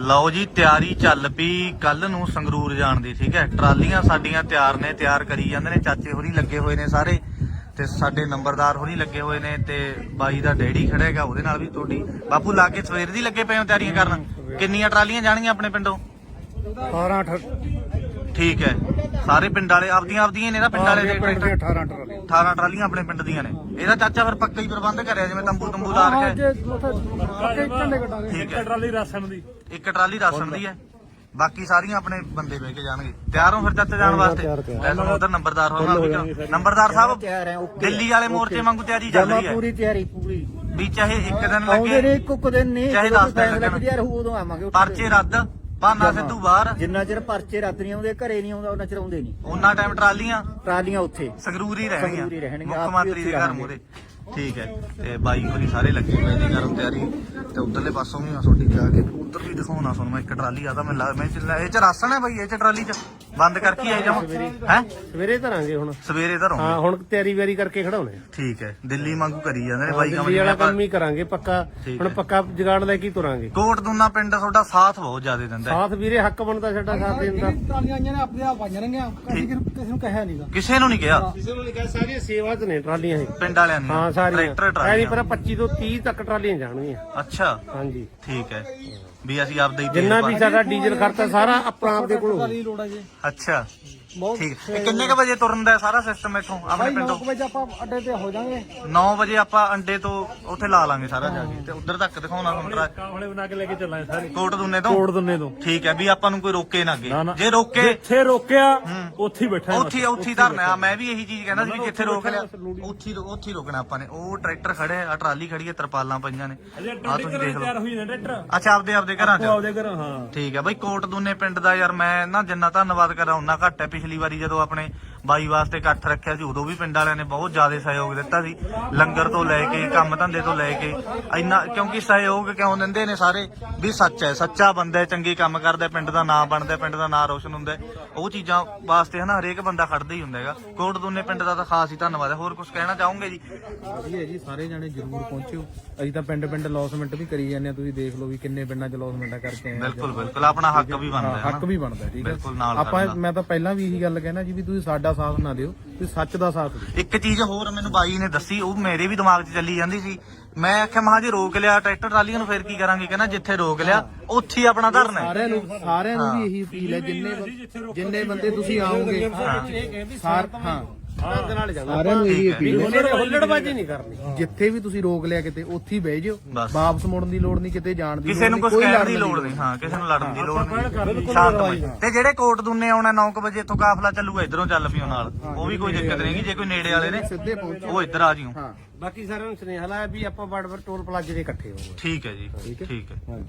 ਲਓ ਜੀ, ਤਿਆਰੀ ਚੱਲ ਪਈ। ਕੱਲ ਨੂੰ ਸੰਗਰੂਰ ਜਾਣ ਦੀ, ਠੀਕ ਹੈ? ਟਰਾਲੀਆਂ ਸਾਡੀਆਂ ਤਿਆਰ ਨੇ, ਤਿਆਰ ਕਰੀ ਜਾਂਦੇ ਨੇ। ਚਾਚੇ ਹੋਰੀ ਲੱਗੇ ਹੋਏ ਨੇ ਸਾਰੇ ਤੇ ਸਾਡੇ ਨੰਬਰਦਾਰ ਹੋਰੀ ਲੱਗੇ ਹੋਏ ਨੇ ਤੇ ਬਾਈ ਦਾ ਡੈਡੀ ਖੜਾ ਹੈਗਾ, ਉਹਦੇ ਨਾਲ ਵੀ ਤੁਹਾਡੀ। ਬਾਪੂ, ਲਾ ਕੇ ਸਵੇਰ ਦੀ ਲੱਗੇ ਪਏ ਹੋ ਤਿਆਰੀਆਂ ਕਰਨ? ਕਿੰਨੀਆਂ ਟਰਾਲੀਆਂ ਜਾਣਗੀਆਂ ਆਪਣੇ ਪਿੰਡੋਂ? 18 ਠੀਕ ਹੈ। ਸਾਰੇ ਪਿੰਡ ਵਾਲੇ ਆਪਦੀਆਂ ਆਪਦੀਆਂ ਨੇ ਨਾ ਪਿੰਡ ਵਾਲੇ ਦੇ ਪਿੰਡ ਟਰੈਕਟਰ। ਦੇ 18 ਟਰਾਲੇ 18 ਟਰਾਲੀਆਂ ਆਪਣੇ ਪਿੰਡ ਦੀਆਂ ਨੇ। ਇਹਦਾ ਚਾਚਾ ਫਿਰ ਪੱਕਾ ਹੀ ਪ੍ਰਬੰਧ ਕਰਿਆ ਜਿਵੇਂ ਤੰਬੂ ਤੰਬੂ ਲਾ ਰੱਖਿਆ। ਠੀਕ ਹੈ। ਟਰਾਲੀ ਰਾਸ਼ਨ ਦੀ। ਇੱਕ ਟਰਾਲੀ ਰਾਸ਼ਨ ਦੀ ਹੈ। ਬਾਕੀ ਸਾਰੀਆਂ ਆਪਣੇ ਬੰਦੇ ਬਹਿ ਕੇ ਜਾਣਗੇ। ਤਿਆਰ ਹੋ ਫਿਰ ਚਾਚਾ ਜਾਣ ਵਾਸਤੇ? ਲੈ ਤੁਹਾਨੂੰ ਉਧਰ ਨੰਬਰਦਾਰ ਹੋਣਾ ਵੀ ਨੰਬਰਦਾਰ ਸਾਹਿਬ ਤਿਆਰ ਹੈ ਓਕੇ। ਦਿੱਲੀ ਵਾਲੇ ਮੋਰਚੇ ਵਾਂਗੂ ਤਿਆਰੀ ਚੱਲ ਰਹੀ ਹੈ। ਪੂਰੀ ਤਿਆਰੀ ਪੂਰੀ। ਵੀ ਚਾਹੇ ਇੱਕ ਦਿਨ ਆਉਂਦੇ ਨੇ ਲੱਗੇ ਇੱਕ ਇੱਕ ਦਿਨ ਨਹੀਂ ਚਾਹੇ ਜਦੋਂ ਦਸ ਦਿਨ ਉੱਥੇ। ਪਰਚੇ ਰੱਦ। ਬਹਾਨਾ ਸਿੱਧੂ ਬਾਹਰ। ਜਿੰਨਾ ਚਿਰ ਪਰਚੇ ਰੱਦ ਨਹੀਂ ਆਉਂਦੇ ਘਰੇ ਨਹੀਂ ਆਉਂਦਾ ਉਹਨਾਂ ਚਿਰ ਆਉਂਦੇ ਨਹੀਂ। ਉਹਨਾਂ ਟਾਈਮ ਟਰਾਲੀਆਂ। ਟਰਾਲੀਆਂ ਉੱਥੇ। ਸੰਗਰੂਰ ਹੀ ਸੰਗਰੂਰ ਹੀ ਰਹਿਣਗੀਆਂ। ਮੁੱਖ ਮੰਤਰੀ ਦੇ ਘਰ। ਮੂਹਰੇ। ਠੀਕ ਹੈ। ਤੇ ਬਾਈ ਹੋਰੀ ਸਾਰੇ ਲੱਗੇ ਹੋਏ ਨੇ ਕਰਨ ਤਿਆਰੀ। ਤੇ ਉਧਰਲੇ ਪਾਸੋਂ ਵੀ ਆ ਤੁਹਾਡੀ ਜਾ ਕੇ ਉਧਰ ਵੀ ਦਿਖਾਉਣਾ ਤੁਹਾਨੂੰ। ਮੈਂ ਇੱਕ ਟਰਾਲੀ ਆ ਤਾਂ ਮੈਂ ਲਾ- ਮੈਂ ਇਹ ਚ ਰਾਸਣ ਹੈ ਬਾਈ ਇਹ ਚ ਟਰਾਲੀ ਚ। ਬੰਦ ਕਰਕੇ ਆਈ ਜਾਵਾਂ ਹੈ ਸਵੇਰੇ ਧਰਾਂਗੇ ਹੁਣ। ਸਵੇਰੇ ਧਰੋਂ ਹਾਂ ਹੁਣ ਤਿਆਰੀ ਵਿਆਰੀ ਕਰਕੇ ਖੜਾਉਣੇ ਠੀਕ ਹੈ ਦਿੱਲੀ ਵਾਂਗੂ ਕਰੀ ਜਾਂਦੇ ਨੇ ਬਾਈ ਦਿੱਲੀ ਵਾਲਾ ਕੰਮ ਕੰਮ ਹੀ ਕਰਾਂਗੇ ਪੱਕਾ। ਹੁਣ। ਪੱਕਾ ਜਗਾੜ ਲੈ ਕੇ ਤੁਰਾਂਗੇ। ਕੋਟ ਦੁੰਨਾ ਪਿੰਡ ਤੁਹਾਡਾ ਸਾਥ ਬਹੁਤ ਜ਼ਿਆਦਾ ਦਿੰਦਾ। ਸਾਥ ਵੀਰੇ ਹੱਕ ਬਣਦਾ ਸਾਡਾ ਸਾਥ ਦੇਣ ਦਾ। ਟਰਾਲੀਆਂ ਆਈਆਂ ਨੇ ਆਪਣੇ ਆਪ ਨੇ ਕਦੀ ਕਿਸੇ ਨੂੰ ਕਹਿਆ ਨਹੀਂਗਾ ਕਿਸੇ ਨੂੰ ਨਹੀਂ ਕਿਹਾ। ਕਿਸੇ ਨੂੰ ਲਿਖਿਆ ਸਾਰੀਆਂ ਸੇਵਾ ਚ ਨੇ ਟਰਾਲੀਆਂ ਇਹ। ਪਿੰਡ ਵਾਲਿਆਂ ਨੇ ਹਾਂ ਸਾਰੀਆਂ। ਟਰੈਕਟਰ ਨਹੀਂ ਪਰ ਟਰਾਲੀਆਂ 25 ਤੋਂ 30 ਤੱਕ ਟਰਾਲੀਆਂ ਜਾਣਗੀਆਂ। ਅੱਛਾ। ਹਾਂਜੀ। ਠੀਕ ਹੈ। ਵੀ ਅਸੀਂ ਆਪਦਾ ਹੀ ਤੇਲ ਜਿੰਨਾ ਵੀ ਪਾ- ਸਾਡਾ ਡੀਜ਼ਲ ਖਰਚਾ ਸਾਰਾ ਆਪਣਾ ਆਪਦੇ ਕੋਲ ਹੋਊ। ਲੋੜ ਹੈ ਜੀ। ਅੱਛਾ। ਬਹੁਤ ਠੀਕ ਇਹ ਕਿੰਨੇ ਕ ਵਜੇ ਤੁਰਨ ਦਾ ਹੈ ਸਾਰਾ ਸਿਸਟਮ ਇੱਥੋਂ ਆਪਣੇ ਭਾਈ 9 ਪਿੰਡੋਂ? ਵਜੇ ਆਪਾਂ ਅੱਡੇ ਤੇ ਹੋ ਜਾਾਂਗੇ 9 ਵਜੇ ਆਪਾਂ ਅੰਡੇ ਤੋਂ ਉੱਥੇ ਲਾ ਲਾਂਗੇ ਸਾਰਾ ਜਾ ਕੇ। ਤੇ ਉਧਰ ਤੱਕ ਦਿਖਾਉਣਾ ਤੁਹਾਨੂੰ ਟਰਾ- ਕਾਫਲੇ ਬਣਾ ਕੇ ਲੈ ਕੇ ਚੱਲਾਂਗੇ ਸਾਰੇ। ਕੋਟ ਦੁੰਨੇ ਤੋਂ? ਤੋੜ ਦਿੰਨੇ ਤੋਂ। ਠੀਕ ਹੈ ਵੀ ਆਪਾਂ ਨੂੰ ਕੋਈ ਰੋਕੇ ਨਾ ਅੱਗੇ। ਨਾ। ਜੇ ਰੋਕੇ ਜਿੱਥੇ ਰੋਕਿਆ ਉੱਥੇ ਹੀ ਬੈਠਾ ਉੱਥੇ ਉੱਥੇ ਹੀ ਧਰਨਾ ਆ ਮੈਂ ਵੀ ਇਹੀ ਚੀਜ਼ ਕਹਿੰਦਾ ਸੀ ਵੀ ਜਿੱਥੇ ਰੋਕ ਲਿਆ ਉੱਥੇ ਹੀ ਉੱਥੇ ਹੀ ਰੋਕਣਾ ਆਪਾਂ ਨੇ। ਉਹ ਟਰੈਕਟਰ ਖੜੇ ਆ ਟਰਾਲੀ ਖੜੀ ਹੈ ਤਰਪਾਲਾਂ ਪਈਆਂ ਨੇ। ਆ ਤੁਸੀਂ ਦੇਖ ਲਓ। ਹੋਈ ਨੇ ਟਰੈਕਟਰ? ਅੱਛਾ ਆਪਦੇ ਆਪਦੇ ਘਰਾਂ 'ਚ? ਆਪਦੇ ਘਰ ਹਾਂ। ਠੀਕ ਹੈ। ਬਈ ਕੋਟ ਦੁੰਨੇ ਪਿੰਡ ਦਾ ਯਾਰ ਮੈਂ ਨਾ ਜਿੰਨਾ ਧੰਨਵਾਦ ਕਰਾਂ ਉਹਨਾਂ ਘੱਟ ਹੈ। ਪਿਛਲੀ ਪਿਛਲੀ ਵਾਰੀ ਜਦੋਂ ਆਪਣੇ ਬਾਈ ਵਾਸਤੇ ਇਕੱਠ ਰੱਖਿਆ ਸੀ ਉਦੋਂ ਵੀ ਪਿੰਡ ਵਾਲਿਆਂ ਨੇ ਬਹੁਤ ਜ਼ਿਆਦਾ ਸਹਿਯੋਗ ਦਿੱਤਾ ਸੀ। ਲੰਗਰ ਤੋਂ ਲੈ ਕੇ ਕੰਮ ਧੰਦੇ ਤੋਂ ਲੈ ਕੇ ਇੰਨਾ ਕਿਉਂਕਿ ਸਹਿਯੋਗ ਕਿਉਂ ਦਿੰਦੇ ਨੇ ਸਾਰੇ? ਵੀ ਸੱਚ ਹੈ ਸੱਚਾ ਬੰਦਾ ਹੈ ਚੰਗੇ ਕੰਮ ਕਰਦਾ ਪਿੰਡ ਦਾ ਨਾਂ ਬਣਦਾ ਪਿੰਡ ਦਾ ਨਾਂ ਰੋਸ਼ਨ ਹੁੰਦਾ। ਉਹ ਚੀਜ਼ਾਂ ਵਾਸਤੇ ਹਨਾ ਹਰੇਕ ਬੰਦਾ ਖੜਦਾ ਹੀ ਹੁੰਦਾ ਹੈਗਾ। ਕੋਟ ਦੁੰਨੇ ਪਿੰਡ ਦਾ ਤਾਂ ਖਾਸ ਹੀ ਧੰਨਵਾਦ ਹੈ। ਹੋਰ ਕੁਝ ਕਹਿਣਾ ਚਾਹੋਗੇ ਜੀ? ਵਧੀਆ ਜੀ ਸਾਰੇ ਜਾਣੇ ਜਰੂਰ ਪਹੁੰਚਿਓ। ਅਸੀਂ ਤਾਂ ਪਿੰਡ ਪਿੰਡ ਲੌਸਮੈਂਟ ਵੀ ਕਰੀ ਜਾਂਦੇ ਆ ਤੁਸੀਂ ਦੇਖ ਲਓ ਵੀ ਕਿੰਨੇ ਪਿੰਡਾਂ 'ਚ ਲੌਸਮੈਂਟ ਕਰਕੇ ਆਏ ਬਿਲਕੁਲ ਬਿਲਕੁਲ। ਆਪਣਾ ਹੱਕ ਵੀ ਬਣਦਾ ਹੈ ਹੱਕ। ਵੀ ਬਣਦਾ ਠੀਕ ਹੈ। ਬਿਲਕੁਲ ਨਾਲ ਆਪਾਂ। ਮੈਂ ਤਾਂ ਪਹਿਲਾਂ ਵੀ ਇਹੀ ਗੱਲ ਕਹਿਣਾ ਜੀ ਵੀ ਤੁਸੀਂ ਸਾਡਾ ਸਾਥ ਨਾ ਦਿਓ ਤੁਸੀਂ ਸੱਚ ਦਾ ਸਾਥ ਦਿਓ। ਇੱਕ ਚੀਜ਼ ਹੋਰ ਮੈਨੂੰ ਬਾਈ ਨੇ ਦੱਸੀ ਉਹ ਮੇਰੇ ਵੀ ਦਿਮਾਗ 'ਚ ਚੱਲੀ ਜਾਂਦੀ ਸੀ। ਮੈਂ ਆਖਿਆ ਮਹਾ ਜੇ ਰੋਕ ਲਿਆ ਟਰੈਕਟਰ ਟਰਾਲੀਆਂ ਨੂੰ ਫੇਰ ਕੀ ਕਰਾਂਗੇ? ਕਹਿੰਦਾ ਜਿੱਥੇ ਰੋਕ ਲਿਆ ਉੱਥੇ ਹੀ ਆਪਣਾ ਧਰਨਾ ਹੈ। ਸਾਰਿਆਂ ਨੂੰ ਸਾਰਿਆਂ ਨੂੰ ਵੀ ਇਹੀ ਅਪੀਲ ਹੈ ਜਿੰਨੇ ਬੰ- ਜਿੰਨੇ ਬੰਦੇ ਤੁਸੀਂ ਆਓਗੇ ਸਾਰ ਹਾਂ। ਆਨੰਦ ਨਾਲ ਜਾਣਾ ਸਾਰਿਆਂ ਨੂੰ ਇਹੀ ਠੀਕ ਹੈ। ਅਪੀਲ ਹੈ। ਹੁੱਲੜ ਹੁੱਲੜਬਾਜੀ ਨਹੀਂ ਕਰਨੀ। ਜਿੱਥੇ ਵੀ ਤੁਸੀਂ ਰੋਕ ਲਿਆ ਕਿਤੇ ਉੱਥੇ ਹੀ ਬਹਿ ਜਿਓ। ਬਸ। ਵਾਪਸ ਮੁੜਨ ਦੀ ਲੋੜ ਨਹੀਂ ਕਿਤੇ ਜਾਣ ਦੀ ਕਿਸੇ ਨੂੰ ਕੁਝ ਨਹੀਂ, ਕਹਿਣ ਲੜਨ ਦੀ ਲੋੜ ਨਹੀਂ। ਹਾਂ ਕਿਸੇ ਨੂੰ ਲੜਨ ਦੀ ਲੋੜ ਨਹੀਂ। ਸ਼ਾਂਤਮਈ ਤੇ ਜਿਹੜੇ ਕੋਟ ਦੁੰਨੇ ਆਉਣਾ 9 ਵਜੇ ਇੱਥੋਂ ਕਾਫਲਾ ਚੱਲੂਗਾ ਇਧਰੋਂ ਚੱਲ ਪਿਓ ਨਾਲ। ਉਹ ਵੀ ਕੋਈ ਦਿੱਕਤ ਨਹੀਂ ਜੇ ਕੋਈ ਨੇੜੇ ਵਾਲੇ ਨੇ ਸਿੱਧੇ ਪਹੁੰਚੋ ਉਹ ਇੱਧਰ ਆ ਜਿਓ। ਹਾਂ। ਬਾਕੀ ਸਾਰਿਆਂ ਨੂੰ ਸੁਨੇਹਾ ਲਾਇਆ ਵੀ ਆਪਾਂ ਬੜਬੜ ਟੋਲ ਪਲਾਜੇ ਦੇ ਇਕੱਠੇ ਹੋਵਾਂਗੇ ਠੀਕ ਹੈ ਜੀ ਠੀਕ ਹੈ।